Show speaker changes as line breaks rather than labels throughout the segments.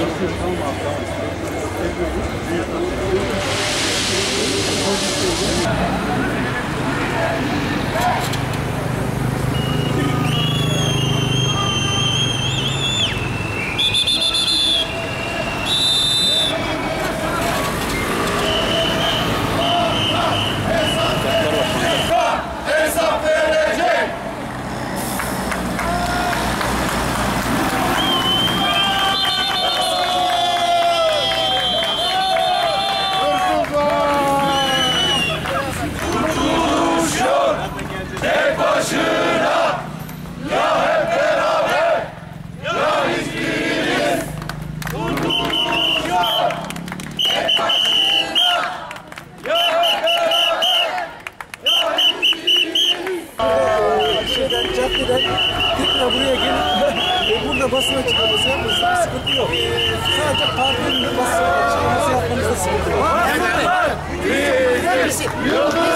Thank you. Alice!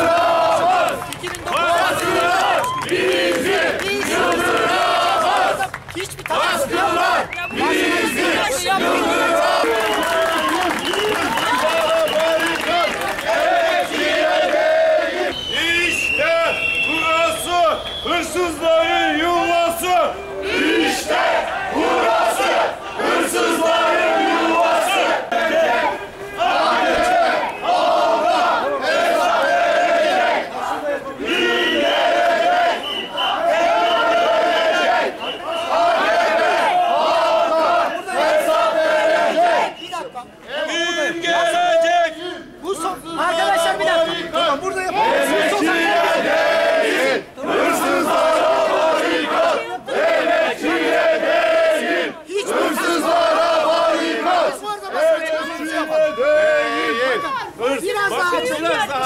Arkadaşlar bir dakika.
Tamam burada yapalım.
Biraz daha açın.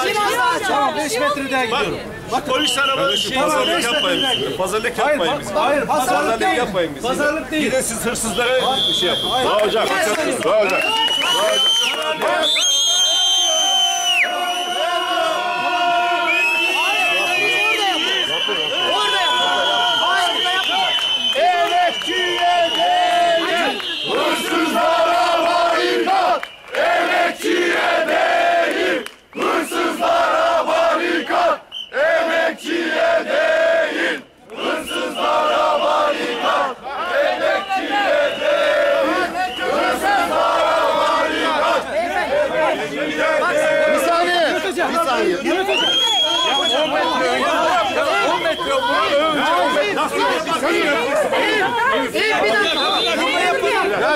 Biraz daha açın.
Tamam 5 metre daha gidiyorum.
Bak polis arabaları şey pazarlık yapmayın. Pazarlık yapmayın bize.
Hayır pazarlık
Pazarlık
değil.
yapmayın bize.
Pazarlık değil.
Gidin siz hırsızlara bir şey yapın. Daha hocam. Daha hocam. Emekçiye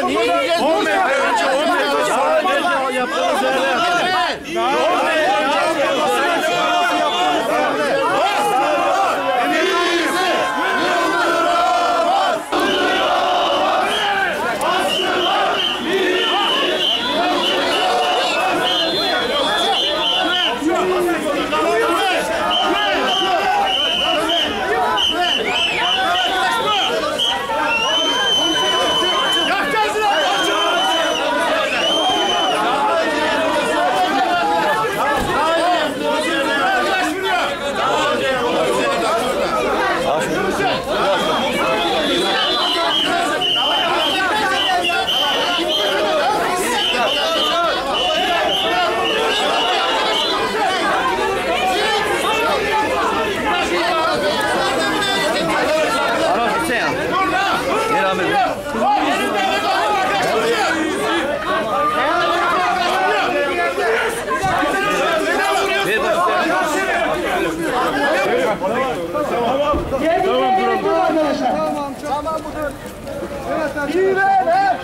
Rodrigues. Homem, homem, homem, homem, homem, homem, homem, homem, homem, homem, homem, metre önce 10 metre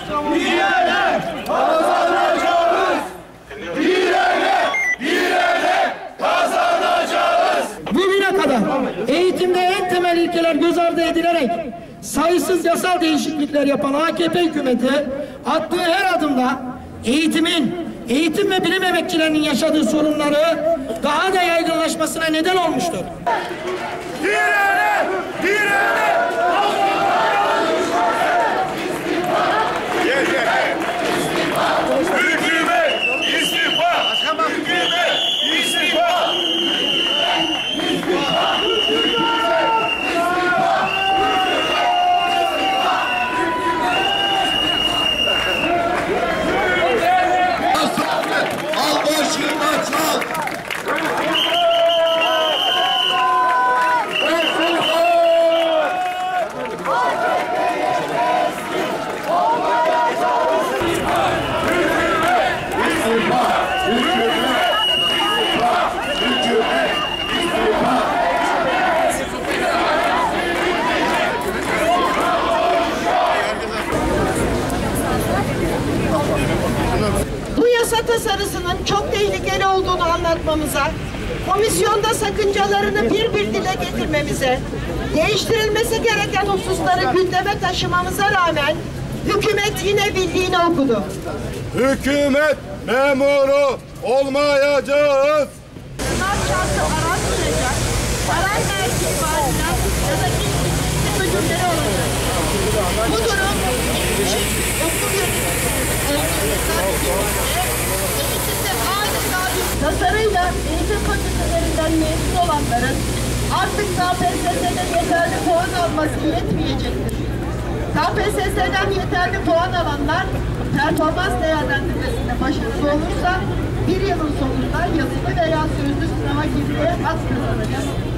sonra yaptığınız öyle yapın.
Bugüne kadar eğitimde en temel ilkeler göz ardı edilerek sayısız yasal değişiklikler yapan AKP hükümeti attığı her adımda eğitimin, eğitim ve bilim emekçilerinin yaşadığı sorunları daha da yaygınlaşmasına neden olmuştur.
Direne! Direne!
Thank you. Tehlikeli olduğunu anlatmamıza, komisyonda sakıncalarını bir bir dile getirmemize, değiştirilmesi gereken hususları gündeme taşımamıza rağmen hükümet yine bildiğini okudu.
Hükümet memuru olmayacağız.
Sınav merkezi vaatler eğitim fakültelerinden mezun olanların artık KPSS'de yeterli puan alması yetmeyecektir. KPSS'den yeterli puan alanlar performans değerlendirmesinde başarılı olursa bir yılın sonunda yazılı veya sözlü sınava girmeye hak kazanacak.